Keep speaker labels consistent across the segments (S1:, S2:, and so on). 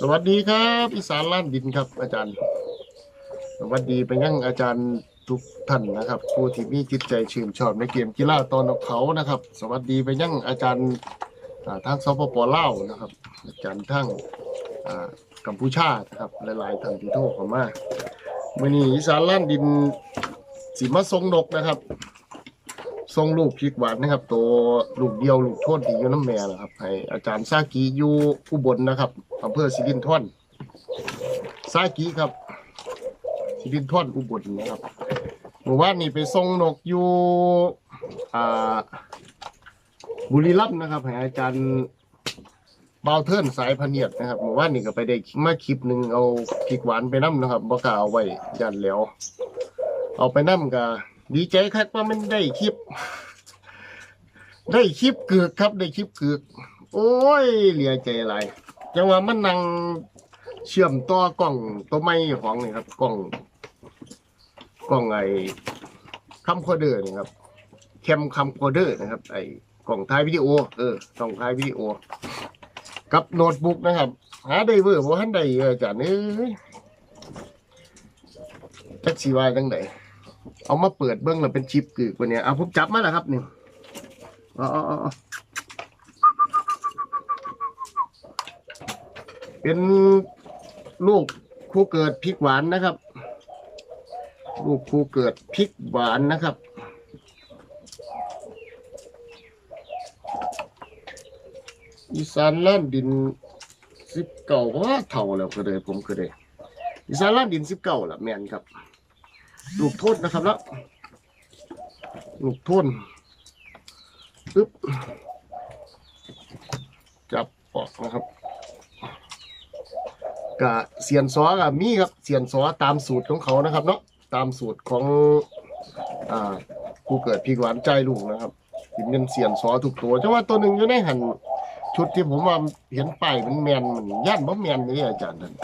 S1: สวัสดีครับอีสานล้านดินครับ อาจารย์ สวัสดีไปยังอาจารย์ทุกท่านนะครับ ผู้ที่มีจิตใจชื่นชอบในเกมกีฬาตอนนกเขานะครับ สวัสดีไปยังอาจารย์อ่าทางสปปลาวนะครับ อาจารย์ทั้งกัมพูชานะครับหลายๆท่านที่โทรเข้ามามื่อนี้อีสานล้านดินสิมาทรงนกนะครับ ทรงลูกพิกวานนะครับ ตัวลูกเดียวลูกโทษที่อยู่น้ำแม่นะครับให้อาจารย์ซากีอยู่อุบลนะครับอำเภอสิรินธรซากีครับ สิรินธรอุบลนะครับเมื่อวานนี้ไปทรงนกอยู่อ่าบุรีรัมย์นะครับให้อาจารย์เบาเทิร์นสายพเนียดนะครับเมื่อวานนี้ก็ไปได้มาคลิปหนึ่งเอาพริกหวานไปน้ำนะครับบ่กล้าเอาไว้ยันแล้ว เอาไปน้ำก็ ดีใจครับว่ามันได้คลิป ได้คลิปเกือกครับ ได้คลิปเกือกโอ้ยเหลียใจอะไรจังว่ามันนั่งเชื่อมต่อกล้องตัวไม่ของนี่ครับกล้องกล้องไอ้คัมโคเดอร์นี่ครับแคมคัมโคเดอร์นะครับ ไอ้กล้องถ่ายวิดีโอ เออกล้องถ่ายวิดีโอ กับโน้ตบุ๊กนะครับ หาได้เวอร์บ่ทันได้เอออาจารย์เอ้ยจักสิว่าจังได เอามาเปิดเบิ้องแล้วเป็นชิปกึกว่านี่ยเอาผมจับมาแล้วครับนี่อ๋ออ๋ออ๋อเป็นลูกคู่เกิดพริกหวานนะครับ ลูกคู่เกิดพริกหวานนะครับอีสานล้านดินสิบเก่าว่าเท่าแล้วก็เลยผมก็เลยอีสานล้านดินสิบเก่าละแมนครับ ลูกโทษนะครับแล้วลูกโทษปึ๊บจับออกนะครับกะเสียนซอกับมีครับเสียนซอตามสูตรของเขานะครับ เนาะตามสูตรของอ่าผู้เกิดพี่หวานใจลูกนะครับที่เป็นเสียนซอถูกตัวแต่ว่าตัวหนึ่งอยู่ในหันชุดที่ผมว่าเห็นไปมันแมนมันย่านบ่แมนนี่อาจารย์นั่น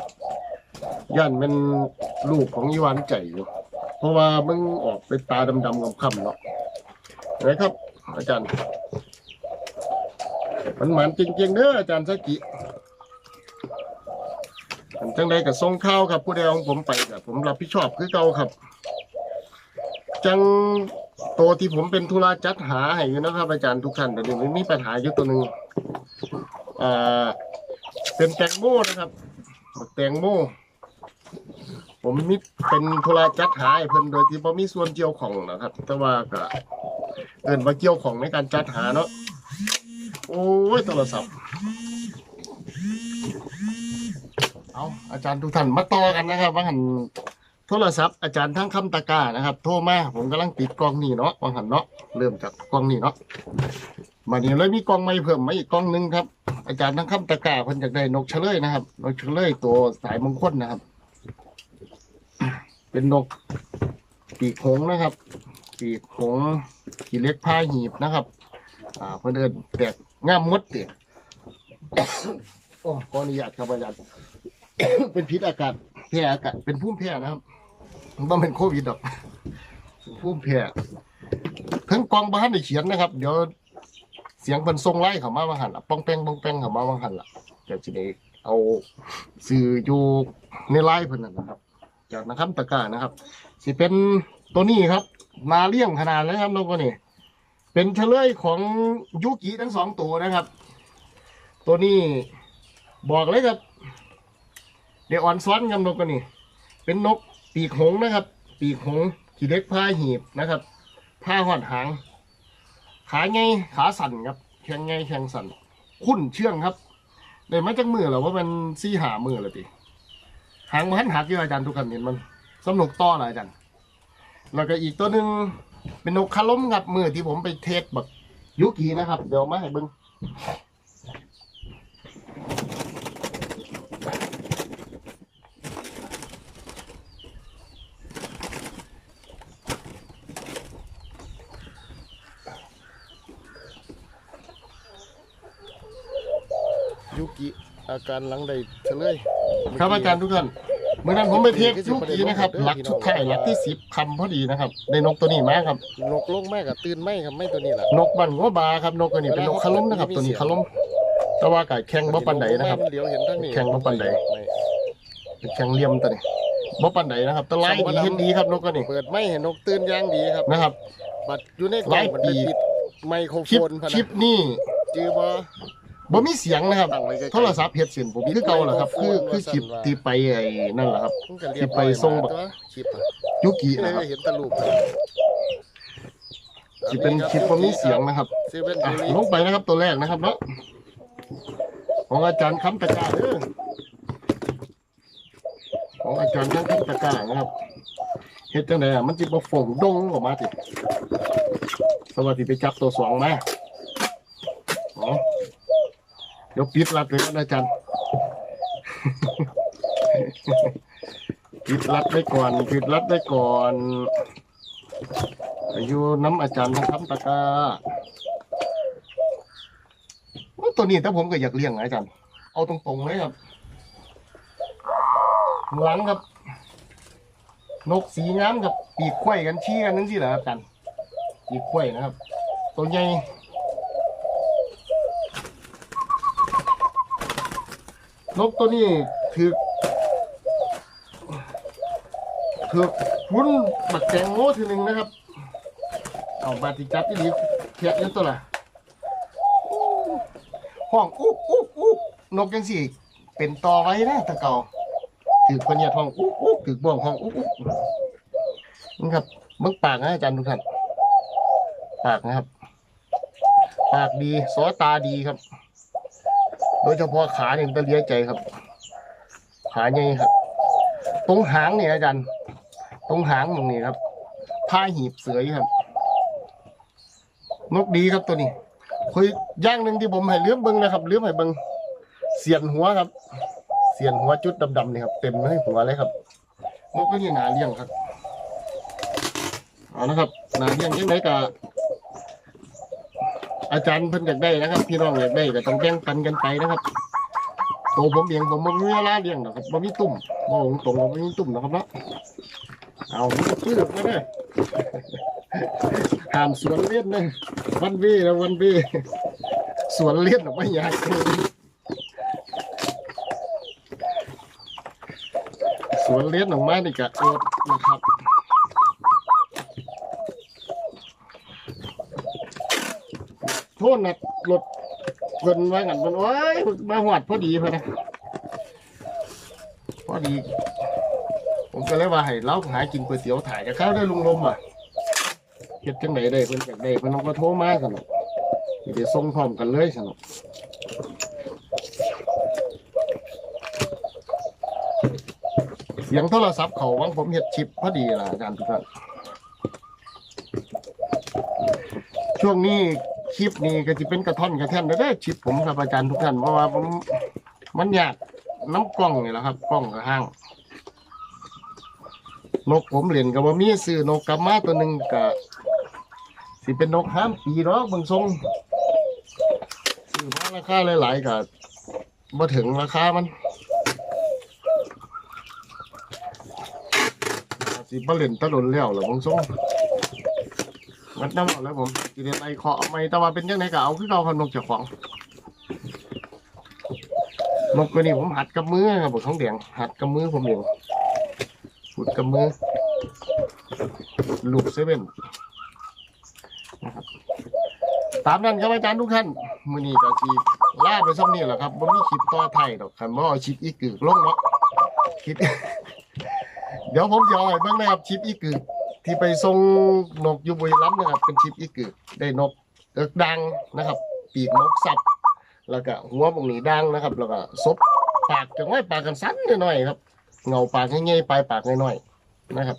S1: ย่านเป็นลูกของยีวานใจอยู่ เพราะว่ามึงออกเป็นตาดำๆคำๆเนาะนะครับ อาจารย์ มันหมันจริงๆเด้ออาจารย์สกิอันจังใดกับส่งข้าวครับ ผู้ใดของผมไปกับผมรับผิดชอบคือเก่าครับ จังโตวที่ผมเป็นธุระจัดหาให้อยู่นะครับ อาจารย์ทุกท่านแต่เดี๋ยวมีปัญหาอยู่ตัวหนึ่งอ่าเป็นแตงโมนะครับแตงโม ผมมีเป็นธุระจัดหาให้เพิ่นโดยที่บ่มีส่วนเกี่ยวของนะครับ แต่ว่าก็เอิ้นว่าเกี่ยวของในการจัดหาเนาะโอ้ยโทรศัพท์เอาอาจารย์ทุกท่านมาต่อกันนะครับ ว่าหันโทรศัพท์อาจารย์ทั้งคำตะกร้านะครับ โทรมาผมกำลังติดกล้องนี่เนาะว่าหันเนาะเริ่มจากกล้องนี่เนาะมาเดี๋ยเลยมีกล้องใหม่เพิ่มมาอีกกล้องหนึงครับ อาจารย์ทั้งคำตะกร้าเพิ่นอยากได้นกเฉลยนะครับนกเฉลยตัวสายมงคลนะครับ เป็นนกปีกหงนะครับ ปีกหงส์ขีเล็กพาหีบนะครับ อ่าเพื่อนเดินแตกง่ามมดเตี่ยโอ้ขออนุญาตครับอาจารย์เป็นพิษอากาศแพ้อากาศเป็นพุ่มแพ้นะครับมันเป็นโควิดดอกพุ่มแพ้ทั้งกองบ้านได้เขียนนะครับ เดี๋ยวเสียงเพิ่นทรงไล่เขามาบางหันละป้องแป้งป้องแป้งเขามาบางหันละเดี๋ยวจะได้เอาสื่ออยู่ในไล่เพิ่นนั่นนะครับ จากนะครับตะกร้านะครับ สิเป็นตัวนี้ครับ มาเลี่ยงขนาดเลยครับนกตัวนี้เป็นเฉลยของยุกิทั้งสองตัวนะครับ ตัวนี้บอกเลยครับ เดี๋ยวอ่อนซ้อนกับนกตัวนี้เป็นนกปีกหงนะครับ ปีกหงขี่เล็กผ้าหีบนะครับ ผ้าหอดหาง ขาไงขาสั่นครับแข็งไงแข็งสั่นคุ้นเชื่องครับได้มาจากมือแล้วว่ามันซี่หามือเลยติ หางมันหักอยู่อาจารย์ทุกคำเห็นมันสนุกต่อเลยอาจารย์แล้วก็อีกตัวหนึ่งเป็นนกคาล้มครับมือที่ผมไปเทสแบบยุกีนะครับ เดี๋ยวมาให้บิ้งยุกิอาการหลังใดเฉลย ครับอาจารย์ทุกท่านเมื่อนั้นผมไปเทสยุกีนะครับหลักชุดไทายหลักที่สิบคำพอดีนะครับได้นกตัวนี้มาครับ
S2: นกลงแม่กับตื่นไหมครับไม่ตัวนี้แหละ
S1: นกบันหัวบาครับนกตัวนี้เป็นนกคาล้มนะครับ ตัวนี้คาล้มแต่ว่าก็แข่งบ่ปานใดนะครับ
S2: เดี๋ยวเห็นทั้งนี้
S1: แข่งบ่ปานใดเป็นแข่งเหลี่ยมตัวนี้บ่ปานใดนะครับแต่ลายดีเห็นดีครับนกก็นี่
S2: เปิดไม่เห็นนกตื่นอย่างดีครับ
S1: นะครับ
S2: บัดอยู่ในก
S1: ห
S2: ล่อ
S1: ลางย
S2: มัน
S1: ปี
S2: ไปปิดไมโคร
S1: คลิป
S2: โฟนพะ
S1: คลิป
S2: นะ
S1: นี่
S2: จือบ่
S1: บ่มีเสียงนะครับ
S2: ตั้งไว้ใกล้ๆ
S1: โทรศัพท์เฮ็ดเสียงผมคือเก่าแหละครับ คือคือคลิปที่ไปไอ้นั่นแหละครับ
S2: มันก็เรียบ
S1: ที่ไปส่งบัก
S2: ตัวคลิปอะ
S1: ยุกิ
S2: ที่
S1: นะครับ
S2: เห็นแตะลูก
S1: สิเป็นคลิปบ่มีเสียงนะครับ
S2: เซเว่น
S1: อะ
S2: ทูริ
S1: ลงไปนะครับตัวแรกนะครับเนาะของอาจารย์คำตะกร้าเด้อของอาจารย์คำตะกร้านะครับเฮ็ดจังไดอะมันสิบ่ฝ่งดงออกมาติสวัสดีไปจับตัวสองมาอ๋อเดี๋ยวปิดรัดเลยนะอาจารย์ปิดรัดไว้ก่อนปิดรัดไว้ก่อนอยู่น้ำอาจารย์นะครับตะกาว่าตัวนี้ถ้าผมก็อยากเลี้ยงนะอาจารย์เอาตรงๆเลยครับ หลังครับ นกสีงามกับปีกไข่กันชี้กันนั่นสิเหรอครับอาจารย์ปีกไข่นะครับ ตัวใหญ่ นกตัวนี้คือคือคุ้นบักแตงโมทีหนึ่งนะครับ เอาบาติจับที่ดีเทียบอยัตัวละห้องอุ๊บอุ๊บอุ๊บนกยังสิเป็นตอไว้นะตะเกาถือคนเนี่ยห้องอุ๊บอุ๊บถือบ่วงห้องอุ๊บอุ๊บนี่ครับมึงปากนะอาจารย์ทุกท่านปากนะครับ ปากดีสอตาดีครับ โดยเฉพาะขาเนี่ยมันจะเลี้ยใจครับ ขาใหญ่ครับ ตรงหางเนี่ยอาจารย์ ตรงหางตรงนี้ครับ ผ้าหีบเสือครับ นกดีครับตัวนี้คุยย่างหนึ่งที่ผมให้เลี้ยมเบิงนะครับเลี้ยมให้เบิงเสียนหัวครับ เสียนหัวจุดดำๆนี่ครับ เต็มให้หัวเลยครับนกก็ยังหนาเลี้ยงครับเอานะครับหนาเลี้ยงยังไงกะ อาจารย์เพิ่นอยากได้นะครับ พี่น้องอยากได้ก็ต้องแบ่งปันกันไปนะครับตัวผมเองผมไม่มีเวลาเลี้ยงหรอกครับผมมีตุ่มมองตรงไม่มีตุ่มนะครับเนาะเอามันก็ปื้ดมาเลยห้ามสวนเลียนนะวันเวแล้ววันเวสวนเลียนออกไม่อยากสวนเลียนออกมานี่กะอดนะครับ โทษนะรถเพิ่นว่างันเพิ่นโอ้ยมาหอดพอดีพอนะพอดี ผมก็เลยว่าให้เราหากินก๋วยเตี๋ยวถ่ายกับข้าวได้ลุงลมอะเฮ็ดจังไดได้เพิ่นอยากได้เพิ่นเอาก็โทรมาซั่นน่ะสิได้ส่งพร้อมกันเลยซั่นน่ะเสียงโทรศัพท์เขาวังผมเฮ็ดชิปพอดีล่ะอาจารย์ทุกท่านช่วงนี้ คลิปนี้ก็สิเป็นกระท่อนกระแท่นเด้อชิปผมครับอาจารย์ทุกท่านเพราะว่าผมมันยากน้ำกล้องนี่แหละครับกล้องกับห้างนกผมเล่นกับว่ามีซื้อนกกลับมาตัวหนึ่งก็สิเป็นนกห้ามปีหรอกเบางทรงซื้อมาราคาหลายๆก็บ่ถึงราคามันสิบ่เล่นตะหลนแล้วล่ะเบางทรง มัดน้ำเอาแล้วผมสิได้ไล่เคาะเอาไหม่แต่ว่าเป็นยังไงก็เอาคือเอาขนกเจ้าของนกตัวนี้ผมหัดกับมือครับผมท้องแดงหัดกับมือผมเองขุดกับมือลูกเซเว่นนะครับตามนั้นครับอาจารย์ทุกท่านมือนี้ก็สิล่าไปซ้ำนี่แหละครับบ่มีคลิปต่อไทยดอกคันบ่เอาชิปอีกึกลงเนาะคลิปเดี๋ยวผมจะเอาให้เบิ่งนะครับชิปอีกึก ที่ไปส่งนกยูบุรีรัมนะครับ เป็นชิปอีกึกได้นกเอิกดังนะครับ ปีกนกสับแล้วก็หัวตรงนี้ดังนะครับ แล้วก็ซบปากจังไว้ปากกันสั้นหน่อยครับเงาปากง่ายๆปลายปากน้อยๆนะครับ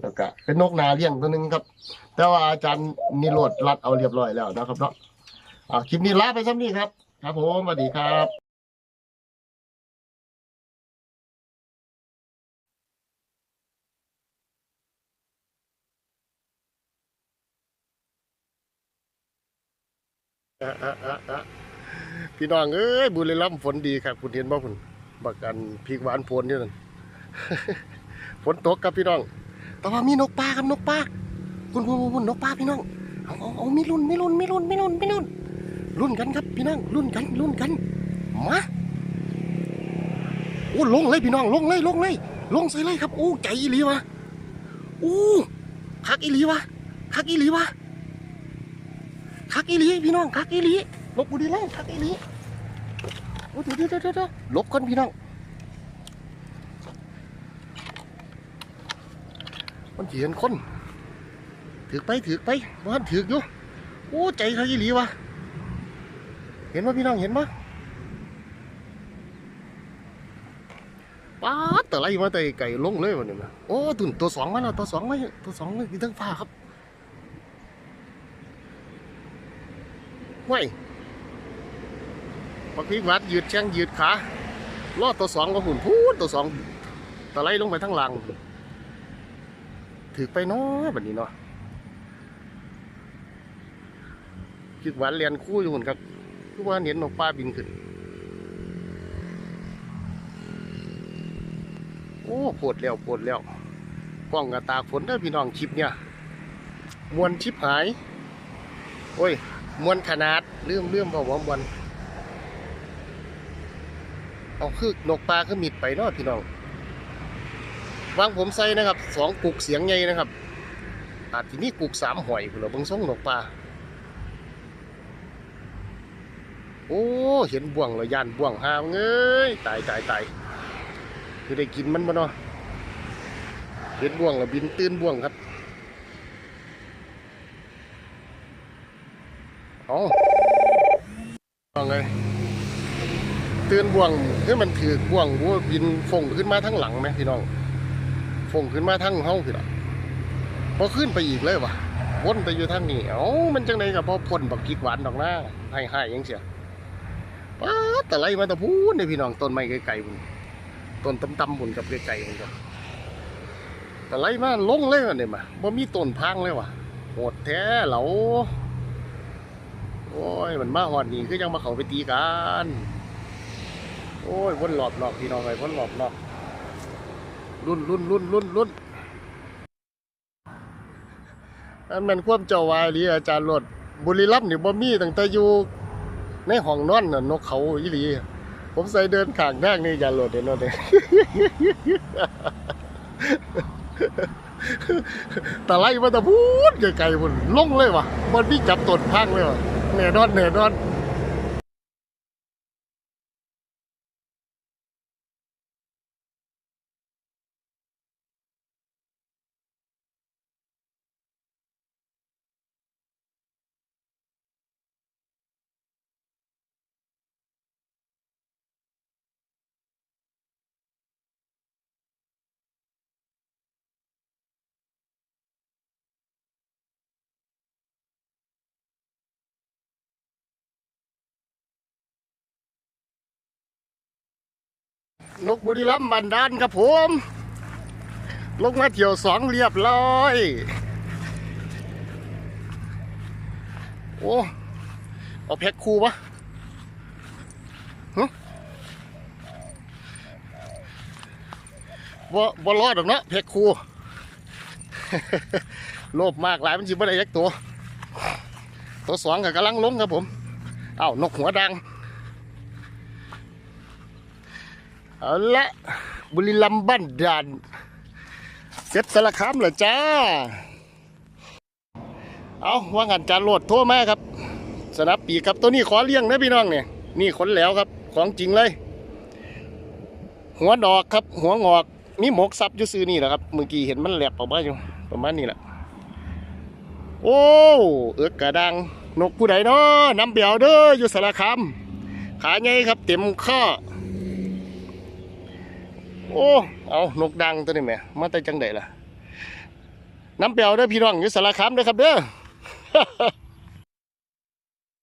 S1: แล้วก็เป็นนกนาเลี้ยงตัวหนึงครับ แต่ว่าอาจารย์นิโรธรัดเอาเรียบร้อยแล้วนะครับเนาะคลิปนี้ลาไปซ้ำนี้ครับ ครับผมสวัสดีครับ อะอะอะอะ พี่น้องเอ้ยบุรีรัมย์ฝนดีครับคุณเห็นบ่คุณบักกันพริกหวานฝนอยู่นั่นฝนตกครับพี่น้อง แต่ว่ามีนกปลาครับนกปลาคุณคุณคุณนกปลาพี่น้องเอาเอาเอามีรุ่นมีรุ่นมีรุ่นมีรุ่นมีรุ่นรุ่นกันครับพี่น้องรุ่นกันรุ่นกันมาโอ้ลงเลยพี่น้องลงเลยลงเลย ลงใส่เลยครับโอ้ใจอีหลีวะโอ้คักอีหลีวะคักอีหลีวะ คักอีหลีพี่น้องคักอีหลีลบบุรีแล้วคักอีหลีโอ้เดี๋ยวเดี๋ยวเดี๋ยวเดี๋ยวลบก่อนพี่น้องมันเห็นคนถือไปถือไปบ้านถืออยู่โอ้ใจคักอีหลีวะเห็นปะพี่น้องเห็นปะป๊าแต่ไรมาแต่ไก่ลงเลยวันนี้นะโอ้ตุ่นตัวสองมาแล้วตัวสองมาตัวสองเลยที่ทั้งฟ้าครับ ห้วยปักพริกวัดยืดแข้งยืดขาลอดตัวสองก็หุ่นพูดตัวสองต่ไรลงไปทั้งหลัง ถือไปเนาะแบบนี้เนาะพริกหวานเรียนคู่อยู่หุ่นครับทุกวันเห็นนกปลาบินขึ้น โอ้ปวดแล้วปวดแล้วกล้องกระตากฝนเด้อพี่น้องคลิปเนี่ย มวนชิบหาย โอ้ย มวนขนาดเลืมเลืมบอกว่ามวนเอาคือนกปลาคือมิดไปเนาะพี่น้องวางผมใส่นะครับสองกุกเสียงใหญ่นะครับ อาจที่นี่กุกสามหอยพุ่นละเบิ่งส่งนกปลาโอ้เห็นบ่วงแล้วยานบ่วงหามเงยตายตายตายคือได้กินมันบ่เนาะเห็ดบ่วงแล้วบินตื่นบ่วงครับเอา ว่าไงตื่นบ่วงคือมันถือบ่วงวัวบินฟงขึ้นมาทั้งหลังไหมพี่น้องฟงขึ้นมาทั้งเฮาพี่ล่ะพอขึ้นไปอีกเลยวะวนไปอยู่ทางนี้เอ้ามันจังไดกับพอพ่นบักพริกหวานดอกหน้าให้ให้ยังเสียป้าแต่ไรมาแต่พูดในพี่น้องต้นไม้ไกลๆพุ่นต้นตำตำบุญกับไก่ๆมันก็แต่ไรมาลงเลยวะเนี่ยมาบ่มีต้นพังเลยวะโหดแท้เหลา โอ้ยมันมาหอดนี่คือยังมาเขาไปตีกันโอ้ยวนหลอบนอกพี่น้องเลยวนหลอบนอกรุ่นรุ่นรุ่นรุ่นรุ่นอันแมันความเจ้าวายหรืออาจารย์รถบุรีรัมย์นี่บ่มีตั้งแต่อยู่ในห้องนอนน่ะนกเขาอีหลีผมใส่เดินขางแรกนี่อย่าโหลดเดี๋ยวโหลดเดี๋ยวแต่ไล่มาแต่พูดไกลๆพุ่นลงเลยวะมันพี่จับตดพังเลยวะ หน่นอนแน่นอน นกบุรีรัมย์บันดาลครับผม ลงมาเที่ยวสองเรียบร้อย โอ้ เอาแพ็คคู่ปะบ่บ่รอดหรอกเนาะแพ็คคู่โลภมากหลายมันสิบ่ได้ยักตัว ตัวสองก็กำลังลงครับผม เอ้านกหัวดัง เอาละบุรีรัมบ้านด่านเจ็ดสารคามเหรอจ้า เอาว่างานจานโหลดโทรมาครับ สนับปีกครับตัวนี้ขอเลี้ยงนะพี่น้องเนี่ยนี่ขนแล้วครับ ของจริงเลย หัวดอกครับ หัวงอกมีหมกซับยู่ซื้อนี่แหละครับเมื่อกี้เห็นมันแหลบออกมาอยู่ประมาณนี้แหละโอ้เอือกกระดังนกผู้ใดเนาะน้ำเบียวเด้ออยู่สารคามขาใหญ่ครับ เต็มข้อ โอ้เอานกดังตัวนี้แม่มาแต่จังไดล่ะน้ำเปล่าเด้อพี่น้องอยู่สารคามเด้อครับเด้อ